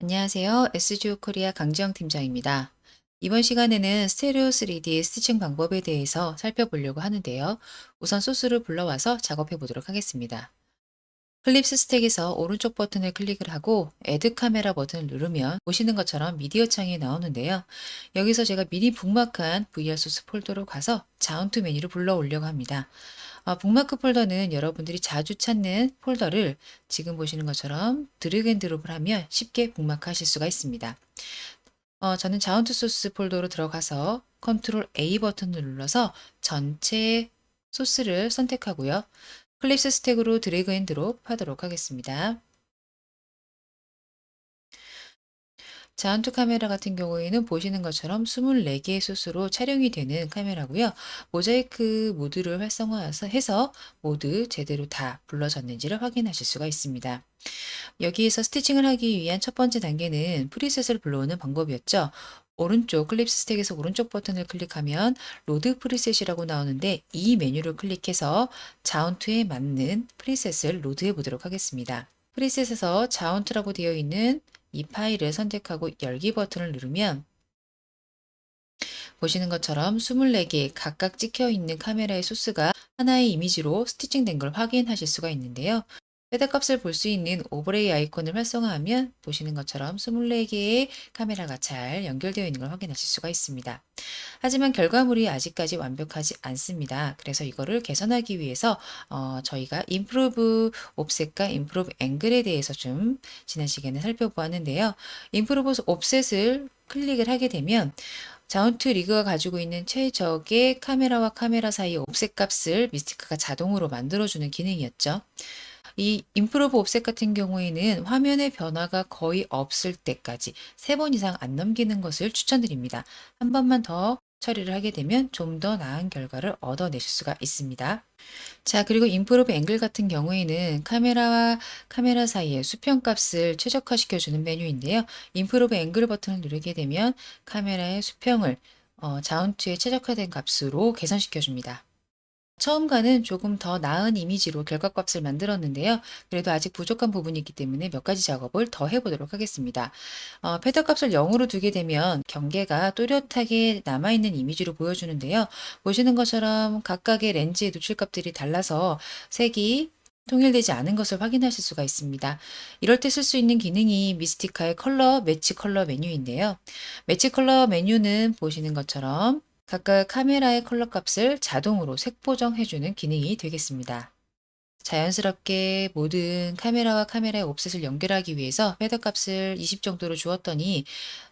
안녕하세요. SGO 코리아 강지영 팀장입니다. 이번 시간에는 스테레오 3D 스티칭 방법에 대해서 살펴보려고 하는데요. 우선 소스를 불러와서 작업해 보도록 하겠습니다. 클립스 스택에서 오른쪽 버튼을 클릭을 하고 애드 카메라 버튼을 누르면 보시는 것처럼 미디어 창이 나오는데요. 여기서 제가 미리 북마크한 VR 소스 폴더로 가서 자운트 메뉴를 불러 오려고 합니다. 아, 북마크 폴더는 여러분들이 자주 찾는 폴더를 지금 보시는 것처럼 드래그 앤 드롭을 하면 쉽게 북마크 하실 수가 있습니다. 어, 저는 자운트 소스 폴더로 들어가서 컨트롤 A 버튼을 눌러서 전체 소스를 선택하고요. 클립스 스택으로 드래그 앤 드롭 하도록 하겠습니다. 자운트 카메라 같은 경우에는 보시는 것처럼 24개의 소스로 촬영이 되는 카메라고요. 모자이크 모드를 활성화해서 모두 제대로 다 불러졌는지를 확인하실 수가 있습니다. 여기에서 스티칭을 하기 위한 첫 번째 단계는 프리셋을 불러오는 방법이었죠. 오른쪽 클립스 스택에서 오른쪽 버튼을 클릭하면 로드 프리셋이라고 나오는데 이 메뉴를 클릭해서 자운트에 맞는 프리셋을 로드해 보도록 하겠습니다. 프리셋에서 자운트라고 되어 있는 이 파일을 선택하고 열기 버튼을 누르면 보시는 것처럼 24개 각각 찍혀 있는 카메라의 소스가 하나의 이미지로 스티칭된 걸 확인하실 수가 있는데요. 최대 값을 볼 수 있는 오버레이 아이콘을 활성화하면 보시는 것처럼 24개의 카메라가 잘 연결되어 있는 걸 확인하실 수가 있습니다. 하지만 결과물이 아직까지 완벽하지 않습니다. 그래서 이거를 개선하기 위해서 어, 저희가 improve offset과 improve angle에 대해서 좀 지난 시간에 살펴보았는데요. improve offset을 클릭을 하게 되면 자운트 리그가 가지고 있는 최적의 카메라와 카메라 사이 옵셋 값을 미스티크가 자동으로 만들어주는 기능이었죠. 이 인프로브 옵셋 같은 경우에는 화면의 변화가 거의 없을 때까지 세 번 이상 안 넘기는 것을 추천드립니다. 한 번만 더 처리를 하게 되면 좀 더 나은 결과를 얻어내실 수가 있습니다. 자, 그리고 인프로브 앵글 같은 경우에는 카메라와 카메라 사이의 수평 값을 최적화시켜주는 메뉴인데요. 인프로브 앵글 버튼을 누르게 되면 카메라의 수평을 어, 자운트에 최적화된 값으로 개선시켜줍니다. 처음과는 조금 더 나은 이미지로 결과값을 만들었는데요. 그래도 아직 부족한 부분이 있기 때문에 몇 가지 작업을 더 해보도록 하겠습니다. 어, 패더 값을 0으로 두게 되면 경계가 또렷하게 남아있는 이미지로 보여주는데요. 보시는 것처럼 각각의 렌즈의 노출값들이 달라서 색이 통일되지 않은 것을 확인하실 수가 있습니다. 이럴 때 쓸 수 있는 기능이 미스티카의 컬러 매치 컬러 메뉴인데요. 매치 컬러 메뉴는 보시는 것처럼 각각 카메라의 컬러 값을 자동으로 색 보정해주는 기능이 되겠습니다. 자연스럽게 모든 카메라와 카메라의 옵셋을 연결하기 위해서 패더 값을 20 정도로 주었더니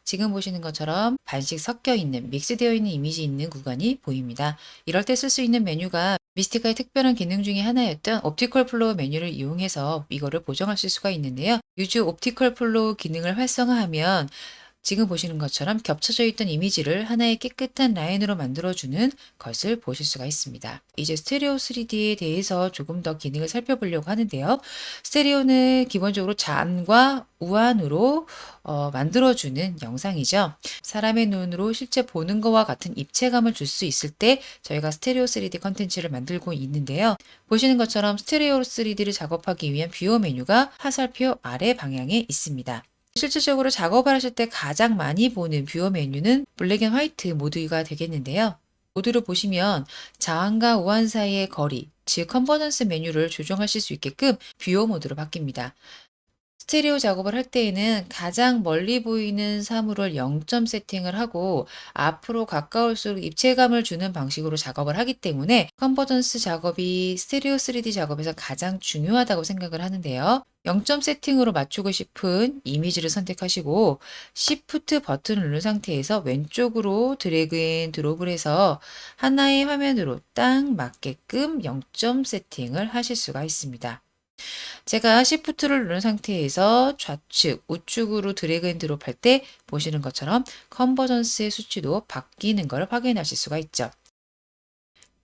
지금 보시는 것처럼 반씩 섞여 있는 믹스되어 있는 이미지 있는 구간이 보입니다. 이럴 때 쓸 수 있는 메뉴가 미스티카의 특별한 기능 중에 하나였던 옵티컬 플로우 메뉴를 이용해서 이거를 보정하실 수가 있는데요. 유즈 옵티컬 플로우 기능을 활성화하면 지금 보시는 것처럼 겹쳐져 있던 이미지를 하나의 깨끗한 라인으로 만들어주는 것을 보실 수가 있습니다. 이제 스테레오 3D에 대해서 조금 더 기능을 살펴보려고 하는데요. 스테레오는 기본적으로 잔과 우안으로 어, 만들어주는 영상이죠. 사람의 눈으로 실제 보는 것과 같은 입체감을 줄 수 있을 때 저희가 스테레오 3D 컨텐츠를 만들고 있는데요. 보시는 것처럼 스테레오 3D를 작업하기 위한 뷰어 메뉴가 화살표 아래 방향에 있습니다. 실질적으로 작업을 하실 때 가장 많이 보는 뷰어 메뉴는 블랙 앤 화이트 모드가 되겠는데요. 모드를 보시면 자한과 우한 사이의 거리, 즉 컨버전스 메뉴를 조정하실 수 있게끔 뷰어 모드로 바뀝니다. 스테레오 작업을 할 때에는 가장 멀리 보이는 사물을 0점 세팅을 하고 앞으로 가까울수록 입체감을 주는 방식으로 작업을 하기 때문에 컨버전스 작업이 스테레오 3D 작업에서 가장 중요하다고 생각을 하는데요. 0점 세팅으로 맞추고 싶은 이미지를 선택하시고 Shift 버튼을 누른 상태에서 왼쪽으로 드래그 앤 드롭을 해서 하나의 화면으로 딱 맞게끔 0점 세팅을 하실 수가 있습니다. 제가 Shift를 누른 상태에서 좌측, 우측으로 드래그 앤 드롭 할 때 보시는 것처럼 컨버전스의 수치도 바뀌는 걸 확인하실 수가 있죠.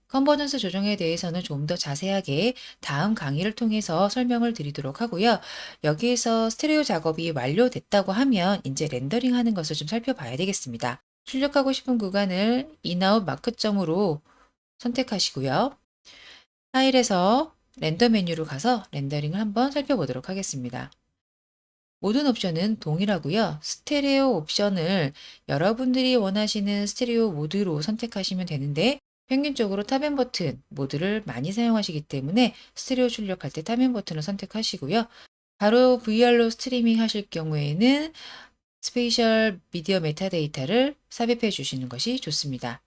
컨버전스 조정에 대해서는 좀 더 자세하게 다음 강의를 통해서 설명을 드리도록 하고요. 여기에서 스테레오 작업이 완료됐다고 하면 이제 렌더링 하는 것을 좀 살펴봐야 되겠습니다. 출력하고 싶은 구간을 인아웃 마크점으로 선택하시고요. 파일에서 렌더 메뉴로 가서 렌더링을 한번 살펴보도록 하겠습니다. 모든 옵션은 동일하고요. 스테레오 옵션을 여러분들이 원하시는 스테레오 모드로 선택하시면 되는데 평균적으로 탑앤 버튼 모드를 많이 사용하시기 때문에 스테레오 출력할 때 탑앤 버튼을 선택하시고요. 바로 VR로 스트리밍 하실 경우에는 스페이셜 미디어 메타데이터를 삽입해 주시는 것이 좋습니다.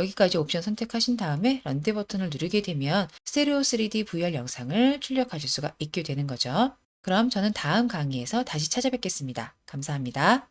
여기까지 옵션 선택하신 다음에 런드 버튼을 누르게 되면 스테레오 3D VR 영상을 출력하실 수가 있게 되는 거죠. 그럼 저는 다음 강의에서 다시 찾아뵙겠습니다. 감사합니다.